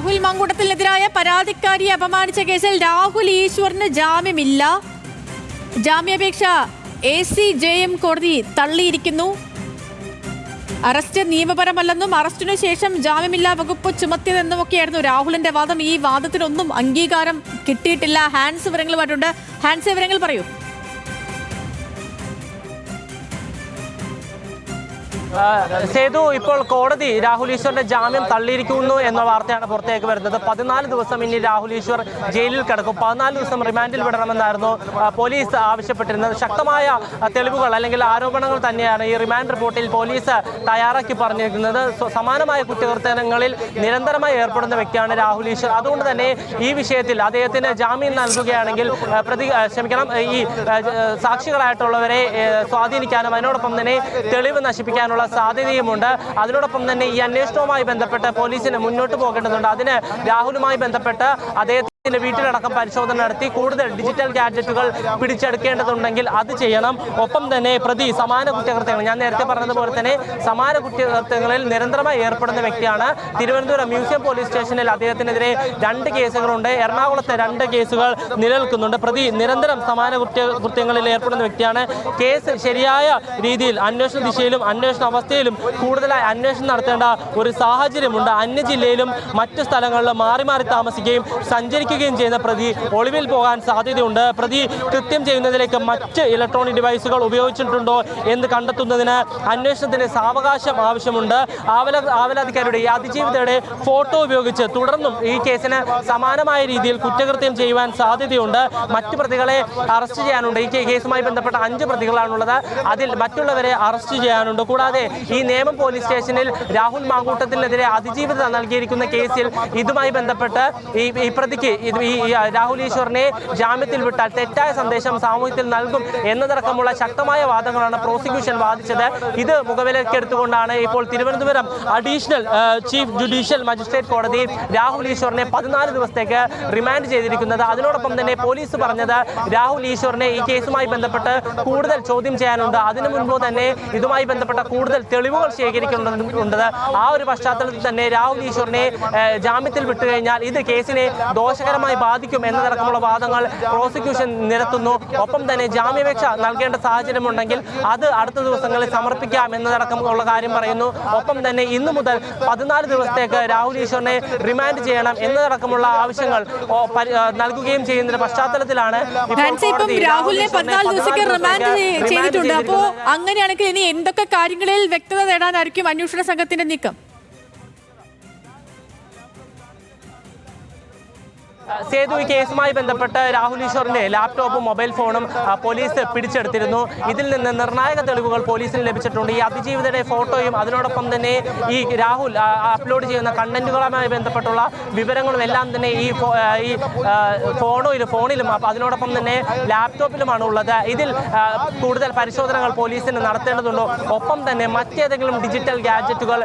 രാഹുൽ മങ്കുടത്തിനെതിരായ പരാതിക്കാരിയെ അപമാനിച്ച കേസിൽ രാഹുൽ ഈശ്വറിന് ജാമ്യമില്ല. ജാമ്യാപേക്ഷ A C J M കോടതി തള്ളിയിരിക്കുന്നു. അറസ്റ്റ് നിയമപരമല്ലെന്നും അറസ്റ്റിനു ശേഷം ജാമ്യമില്ലാ വകുപ്പ് ചുമത്തിയതെന്നുമൊക്കെയായിരുന്നു രാഹുലിന്റെ വാദം. ഈ വാദത്തിനൊന്നും അംഗീകാരം കിട്ടിയിട്ടില്ല. ഹാൻസ് വിവരങ്ങളുമായിട്ടുണ്ട്. ഹാൻസ് വിവരങ്ങൾ പറയൂ. സേതു ഇപ്പോൾ കോടതി രാഹുൽ ഈശ്വറിന്റെ ജാമ്യം തള്ളിയിരിക്കുന്നു എന്ന വാർത്തയാണ് പുറത്തേക്ക് വരുന്നത്. പതിനാല് ദിവസം ഇനി രാഹുൽ ഈശ്വർ ജയിലിൽ കിടക്കും. പതിനാല് ദിവസം റിമാൻഡിൽ വിടണമെന്നായിരുന്നു പോലീസ് ആവശ്യപ്പെട്ടിരുന്നത്. ശക്തമായ തെളിവുകൾ അല്ലെങ്കിൽ ആരോപണങ്ങൾ തന്നെയാണ് ഈ റിമാൻഡ് റിപ്പോർട്ടിൽ പോലീസ് തയ്യാറാക്കി പറഞ്ഞിരിക്കുന്നത്. സമാനമായ കുറ്റകൃത്യങ്ങളിൽ നിരന്തരമായി ഏർപ്പെടുന്ന വ്യക്തിയാണ് രാഹുൽ ഈശ്വർ. അതുകൊണ്ട് തന്നെ ഈ വിഷയത്തിൽ അദ്ദേഹത്തിന് ജാമ്യം നൽകുകയാണെങ്കിൽ പ്രതി ക്ഷമിക്കണം ഈ സാക്ഷികളായിട്ടുള്ളവരെ സ്വാധീനിക്കാനും അതിനോടൊപ്പം തന്നെ തെളിവ് നശിപ്പിക്കാനുള്ള സാധ്യതയുമുണ്ട്. അതിനോടൊപ്പം തന്നെ ഈ അന്വേഷണവുമായി ബന്ധപ്പെട്ട് പോലീസിന് മുന്നോട്ട് പോകേണ്ടതുണ്ട്. അതിന് രാഹുലുമായി ബന്ധപ്പെട്ട് അദ്ദേഹത്തിന്റെ വീട്ടിലടക്കം പരിശോധന നടത്തി കൂടുതൽ ഡിജിറ്റൽ ഗാഡ്ജറ്റുകൾ പിടിച്ചെടുക്കേണ്ടതുണ്ടെങ്കിൽ അത് ചെയ്യണം. ഒപ്പം തന്നെ പ്രതി സമാന കുറ്റകൃത്യങ്ങൾ. ഞാൻ നേരത്തെ പറഞ്ഞതുപോലെ തന്നെ സമാന കുറ്റകൃത്യങ്ങളിൽ നിരന്തരമായി ഏർപ്പെടുന്ന വ്യക്തിയാണ് തിരുവനന്തപുരം മ്യൂസിയം പോലീസ് സ്റ്റേഷനിൽ അദ്ദേഹത്തിനെതിരെ രണ്ട് കേസുകളുണ്ട്. എറണാകുളത്തെ രണ്ട് കേസുകൾ നിലനിൽക്കുന്നുണ്ട്. പ്രതി നിരന്തരം സമാന കുറ്റ കൃത്യങ്ങളിൽ ഏർപ്പെടുന്ന വ്യക്തിയാണ്. കേസ് ശരിയായ രീതിയിൽ അന്വേഷണ ദിശയിലും അന്വേഷണ അവസ്ഥയിലും കൂടുതലായി അന്വേഷണം നടത്തേണ്ട ഒരു സാഹചര്യമുണ്ട്. അന്യ ജില്ലയിലും മറ്റു സ്ഥലങ്ങളിലും മാറി മാറി താമസിക്കുകയും സഞ്ചരിക്കുകയും ചെയ്യുന്ന പ്രതി ഒളിവിൽ പോകാൻ സാധ്യതയുണ്ട്. പ്രതി കൃത്യം ചെയ്യുന്നതിലേക്ക് മറ്റ് ഇലക്ട്രോണിക് ഡിവൈസുകൾ ഉപയോഗിച്ചിട്ടുണ്ടോ എന്ന് കണ്ടെത്തുന്നതിന് അന്വേഷണത്തിന് സാവകാശം ആവശ്യമുണ്ട്. ആവല ആവലാധികാരിയുടെ ഈ അതിജീവിതയുടെ ഫോട്ടോ ഉപയോഗിച്ച് തുടർന്നും ഈ കേസിന് സമാനമായ രീതിയിൽ കുറ്റകൃത്യം ചെയ്യുവാൻ സാധ്യതയുണ്ട്. മറ്റു പ്രതികളെ അറസ്റ്റ് ചെയ്യാനുണ്ട്. ഈ കേസുമായി ബന്ധപ്പെട്ട അഞ്ച് പ്രതികളാണുള്ളത്. അതിൽ മറ്റുള്ളവരെ അറസ്റ്റ് ചെയ്യാനുണ്ട്. കൂടാതെ ഈ നേമം പോലീസ് സ്റ്റേഷനിൽ രാഹുൽ മാങ്കൂട്ടത്തിനെതിരെ അതിജീവിത നൽകിയിരിക്കുന്ന കേസിൽ ഇതുമായി ബന്ധപ്പെട്ട് ഈ പ്രതിക്ക് രാഹുൽ ഈശ്വറിനെ ജാമ്യത്തിൽ വിട്ടാൽ തെറ്റായ സന്ദേശം സാമൂഹ്യത്തിൽ നൽകും എന്നതടക്കമുള്ള ശക്തമായ വാദങ്ങളാണ് പ്രോസിക്യൂഷൻ വാദിച്ചത്. ഇത് മുഖവിലക്കെടുത്തുകൊണ്ടാണ് ഇപ്പോൾ Thiruvananthapuram additional chief judicial magistrate കോടതി രാഹുൽ ഈശ്വറിനെ പതിനാല് ദിവസത്തേക്ക് റിമാൻഡ് ചെയ്തിരിക്കുന്നത്. അതിനോടൊപ്പം തന്നെ പോലീസ് പറഞ്ഞത് രാഹുൽ ഈശ്വറിനെ ഈ കേസുമായി ബന്ധപ്പെട്ട് കൂടുതൽ ചോദ്യം ചെയ്യാനുണ്ട്. അതിനു മുൻപ് തന്നെ ഇതുമായി ബന്ധപ്പെട്ട കൂടുതൽ തെളിവുകൾ ശേഖരിക്കേണ്ടതുണ്ട് ആ ഒരു പശ്ചാത്തലത്തിൽ തന്നെ രാഹുൽ ഈശ്വറിനെ ജാമ്യത്തിൽ വിട്ടുകഴിഞ്ഞാൽ ഇത് കേസിനെ ദോഷകരമായി ബാധിക്കും എന്നതടക്കമുള്ള വാദങ്ങൾ പ്രോസിക്യൂഷൻ നിരത്തുന്നു. ഒപ്പം തന്നെ ജാമ്യാപേക്ഷ നൽകേണ്ട സാഹചര്യമുണ്ടെങ്കിൽ അത് അടുത്ത ദിവസങ്ങളിൽ സമർപ്പിക്കാം എന്നതടക്കമുള്ള കാര്യം പറയുന്നു. ഒപ്പം തന്നെ ഇന്നു മുതൽ പതിനാല് ദിവസത്തേക്ക് രാഹുൽ ഈശ്വറിനെ റിമാൻഡ് ചെയ്യണം എന്നതടക്കമുള്ള ആവശ്യങ്ങൾ നൽകുകയും ചെയ്യുന്നതിന്റെ പശ്ചാത്തലത്തിലാണ് രാഹുലിനെ പതിനാല് ദിവസത്തേക്ക് റിമാൻഡ് ചെയ്തിട്ടുണ്ട്. അപ്പോ അങ്ങനെയാണെങ്കിൽ ഇനി എന്തൊക്കെ കാര്യങ്ങളിൽ വ്യക്തത നേടാനായിരിക്കും അന്വേഷണ സംഘത്തിന്റെ നീക്കം? സേതു ഈ കേസുമായി ബന്ധപ്പെട്ട് രാഹുൽ ഈശ്വറിന്റെ ലാപ്ടോപ്പും മൊബൈൽ ഫോണും പോലീസ് പിടിച്ചെടുത്തിരുന്നു. ഇതിൽ നിന്ന് നിർണായക തെളിവുകൾ പോലീസിന് ലഭിച്ചിട്ടുണ്ട്. ഈ അതിജീവിതയുടെ ഫോട്ടോയും അതിനോടൊപ്പം തന്നെ ഈ രാഹുൽ അപ്ലോഡ് ചെയ്യുന്ന കണ്ടന്റുകളുമായി ബന്ധപ്പെട്ടുള്ള വിവരങ്ങളും എല്ലാം തന്നെ ഈ ഈ ഫോണിലും ഫോണിലും അതിനോടൊപ്പം തന്നെ ലാപ്ടോപ്പിലുമാണ് ഉള്ളത്. ഇതിൽ കൂടുതൽ പരിശോധനകൾ പോലീസിന് നടത്തേണ്ടതുണ്ടോ? ഒപ്പം തന്നെ മറ്റേതെങ്കിലും ഡിജിറ്റൽ ഗാഡ്ജറ്റുകൾ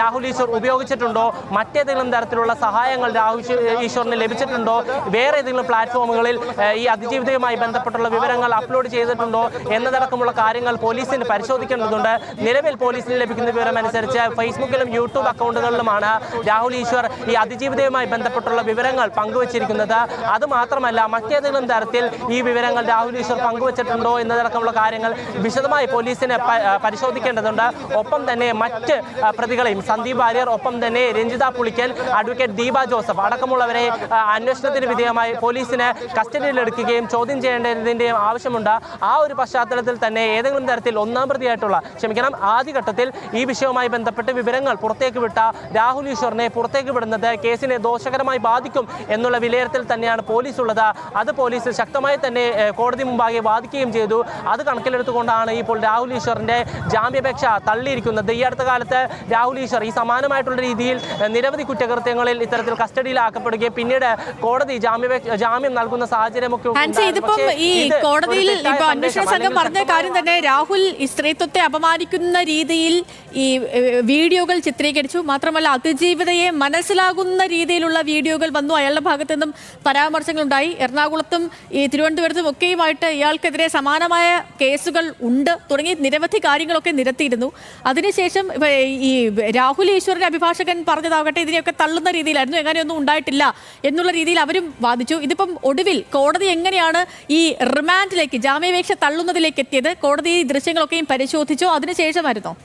രാഹുൽ ഈശ്വർ ഉപയോഗിച്ചിട്ടുണ്ടോ? മറ്റേതെങ്കിലും തരത്തിലുള്ള സഹായങ്ങൾ രാഹുൽ ഈശ്വറിന് ലഭിച്ചിട്ടുണ്ടോ? വേറെ ഏതെങ്കിലും പ്ലാറ്റ്ഫോമുകളിൽ ഈ അതിജീവിതയുമായി ബന്ധപ്പെട്ടുള്ള വിവരങ്ങൾ അപ്ലോഡ് ചെയ്തിട്ടുണ്ടോ എന്നതടക്കമുള്ള കാര്യങ്ങൾ പോലീസിന് പരിശോധിക്കേണ്ടതുണ്ട്. നിലവിൽ പോലീസിന് ലഭിക്കുന്ന വിവരം അനുസരിച്ച് ഫേസ്ബുക്കിലും യൂട്യൂബ് അക്കൗണ്ടുകളിലുമാണ് രാഹുൽ ഈശ്വർ ഈ അതിജീവിതയുമായി ബന്ധപ്പെട്ടുള്ള വിവരങ്ങൾ പങ്കുവച്ചിരിക്കുന്നത്. അതുമാത്രമല്ല മറ്റേതെങ്കിലും തരത്തിൽ ഈ വിവരങ്ങൾ രാഹുൽ ഈശ്വർ പങ്കുവച്ചിട്ടുണ്ടോ എന്നതടക്കമുള്ള കാര്യങ്ങൾ വിശദമായി പോലീസിന് പരിശോധിക്കേണ്ടതുണ്ട്. ഒപ്പം തന്നെ മറ്റ് പ്രതികളെയും സന്ദീപ് വാര്യർ ഒപ്പം തന്നെ രഞ്ജിത പുളിക്കൽ അഡ്വക്കേറ്റ് ദീപ ജോസഫ് അടക്കമുള്ളവരെ ആ, അന്വേഷണത്തിന് വിധേയമായി പോലീസിനെ കസ്റ്റഡിയിലെടുക്കുകയും ചോദ്യം ചെയ്യേണ്ടതിന്റെയും ആവശ്യമുണ്ട്. ആ ഒരു പശ്ചാത്തലത്തിൽ തന്നെ ഏതെങ്കിലും തരത്തിൽ ഒന്നാം പ്രതിയായിട്ടുള്ള ക്ഷമിക്കണം ആദ്യഘട്ടത്തിൽ ഈ വിഷയവുമായി ബന്ധപ്പെട്ട് വിവരങ്ങൾ പുറത്തേക്ക് വിട്ട രാഹുൽ ഈശ്വറിനെ പുറത്തേക്ക് വിടുന്നത് കേസിനെ ദോഷകരമായി ബാധിക്കും എന്നുള്ള വിലയിരുത്തൽ തന്നെയാണ് പോലീസ് ഉള്ളത് അത് പോലീസ് ശക്തമായി തന്നെ കോടതി മുമ്പാകെ വാദിക്കുകയും ചെയ്തു. അത് കണക്കിലെടുത്തുകൊണ്ടാണ് ഇപ്പോൾ രാഹുൽ ഈശ്വറിന്റെ ജാമ്യാപേക്ഷ തള്ളിയിരിക്കുന്നത്. ഈ അടുത്ത കാലത്ത് രാഹുൽ ഈശ്വർ ഈ സമാനമായിട്ടുള്ള രീതിയിൽ നിരവധി കുറ്റകൃത്യങ്ങളിൽ ഇത്തരത്തിൽ കസ്റ്റഡിയിലാക്കപ്പെടുകയും പിന്നീട് കോടതി ജാമ്യ ജാമ്യം നൽകുന്ന സാഹചര്യമൊക്കെ. ഇതിപ്പം ഈ കോടതിയിൽ ഇപ്പൊ അന്വേഷണ സംഘം പറഞ്ഞ കാര്യം തന്നെ രാഹുൽ സ്ത്രീത്വത്തെ അപമാനിക്കുന്ന രീതിയിൽ ഈ വീഡിയോകൾ ചിത്രീകരിച്ചു. മാത്രമല്ല അതിജീവിതയെ മനസ്സിലാകുന്ന രീതിയിലുള്ള വീഡിയോകൾ വന്നു. അയാളുടെ ഭാഗത്തു നിന്നും പരാമർശങ്ങളുണ്ടായി. എറണാകുളത്തും ഈ തിരുവനന്തപുരത്തും ഒക്കെയുമായിട്ട് ഇയാൾക്കെതിരെ സമാനമായ കേസുകൾ ഉണ്ട്. തുടങ്ങി നിരവധി കാര്യങ്ങളൊക്കെ നിരത്തിയിരുന്നു. അതിനുശേഷം ഈ രാഹുൽ ഈശ്വറിന്റെ അഭിഭാഷകൻ പറഞ്ഞതാകട്ടെ ഇതിനെയൊക്കെ തള്ളുന്ന രീതിയിലായിരുന്നു. എങ്ങനെയൊന്നും ഉണ്ടായിട്ടില്ല എന്നുള്ള രീതിയിൽ അവരും വാദിച്ചു. ഇതിപ്പം ഒടുവിൽ കോടതി എങ്ങനെയാണ് ഈ റിമാൻഡിലേക്ക് ജാമ്യാപേക്ഷ തള്ളുന്നതിലേക്ക് എത്തിയത്? കോടതി ഈ ദൃശ്യങ്ങളൊക്കെയും പരിശോധിച്ചോ. അതിനുശേഷമായിരുന്നോ?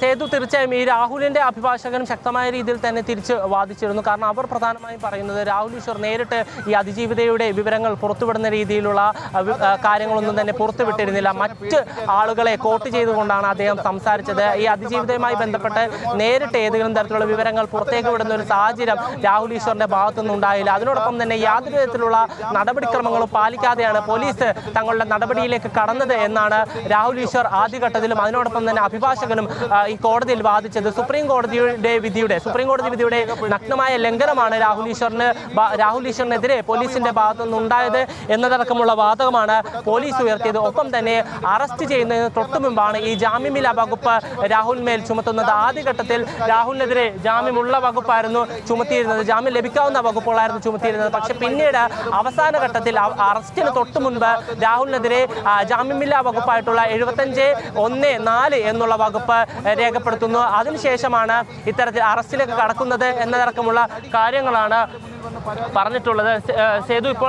സേതു തീർച്ചയായും ഈ രാഹുലിന്റെ അഭിഭാഷകനും ശക്തമായ രീതിയിൽ തന്നെ തിരിച്ച് വാദിച്ചിരുന്നു. കാരണം അവർ പ്രധാനമായും പറയുന്നത് രാഹുൽ ഈശ്വർ നേരിട്ട് ഈ അതിജീവിതയുടെ വിവരങ്ങൾ പുറത്തുവിടുന്ന രീതിയിലുള്ള കാര്യങ്ങളൊന്നും തന്നെ പുറത്തുവിട്ടിരുന്നില്ല. മറ്റ് ആളുകളെ കോട്ട് ചെയ്തുകൊണ്ടാണ് അദ്ദേഹം സംസാരിച്ചത്. ഈ അതിജീവിതയുമായി ബന്ധപ്പെട്ട് നേരിട്ട് ഏതെങ്കിലും തരത്തിലുള്ള വിവരങ്ങൾ പുറത്തേക്ക് വിടുന്ന ഒരു സാഹചര്യം രാഹുൽ ഈശ്വറിന്റെ ഭാഗത്തുനിന്ന് ഉണ്ടായില്ല. അതിനോടൊപ്പം തന്നെ യാതൊരു വിധത്തിലുള്ള നടപടിക്രമങ്ങളും പാലിക്കാതെയാണ് പോലീസ് തങ്ങളുടെ നടപടിയിലേക്ക് കടന്നത് എന്നാണ് രാഹുൽ ഈശ്വർ ആദ്യഘട്ടത്തിലും അതിനോടൊപ്പം തന്നെ അഭിഭാഷകനും ഈ കോടതിയിൽ വാദിച്ചത് സുപ്രീം കോടതിയുടെ വിധിയുടെ സുപ്രീം കോടതി വിധിയുടെ നഗ്നമായ ലംഘനമാണ് രാഹുൽ ഈശ്വറിന് രാഹുൽ ഈശ്വറിനെതിരെ പോലീസിന്റെ ഭാഗത്തു നിന്നുണ്ടായത് എന്നതടക്കമുള്ള വാദകമാണ് പോലീസ് ഉയർത്തിയത്. ഒപ്പം തന്നെ അറസ്റ്റ് ചെയ്യുന്നതിന് തൊട്ടു മുമ്പാണ് ഈ ജാമ്യമില്ല വകുപ്പ് രാഹുൽ മേൽ ചുമത്തുന്നത്. ആദ്യഘട്ടത്തിൽ രാഹുലിനെതിരെ ജാമ്യമുള്ള വകുപ്പായിരുന്നു ചുമത്തിയിരുന്നത്. ജാമ്യം ലഭിക്കാവുന്ന വകുപ്പുകളായിരുന്നു ചുമത്തിയിരുന്നത്. പക്ഷെ പിന്നീട് അവസാന ഘട്ടത്തിൽ അറസ്റ്റിന് തൊട്ടു മുൻപ് രാഹുലിനെതിരെ ജാമ്യമില്ലാ വകുപ്പായിട്ടുള്ള എഴുപത്തഞ്ച് ഒന്ന് നാല് എന്നുള്ള വകുപ്പ് രേഖപ്പെടുത്തുന്നു. അതിനുശേഷമാണ് ഇത്തരത്തിൽ അറസ്റ്റിലേക്ക് കടക്കുന്നത് എന്നതടക്കമുള്ള കാര്യങ്ങളാണ് പറഞ്ഞിട്ടുള്ളത്. സേതു ഇപ്പോൾ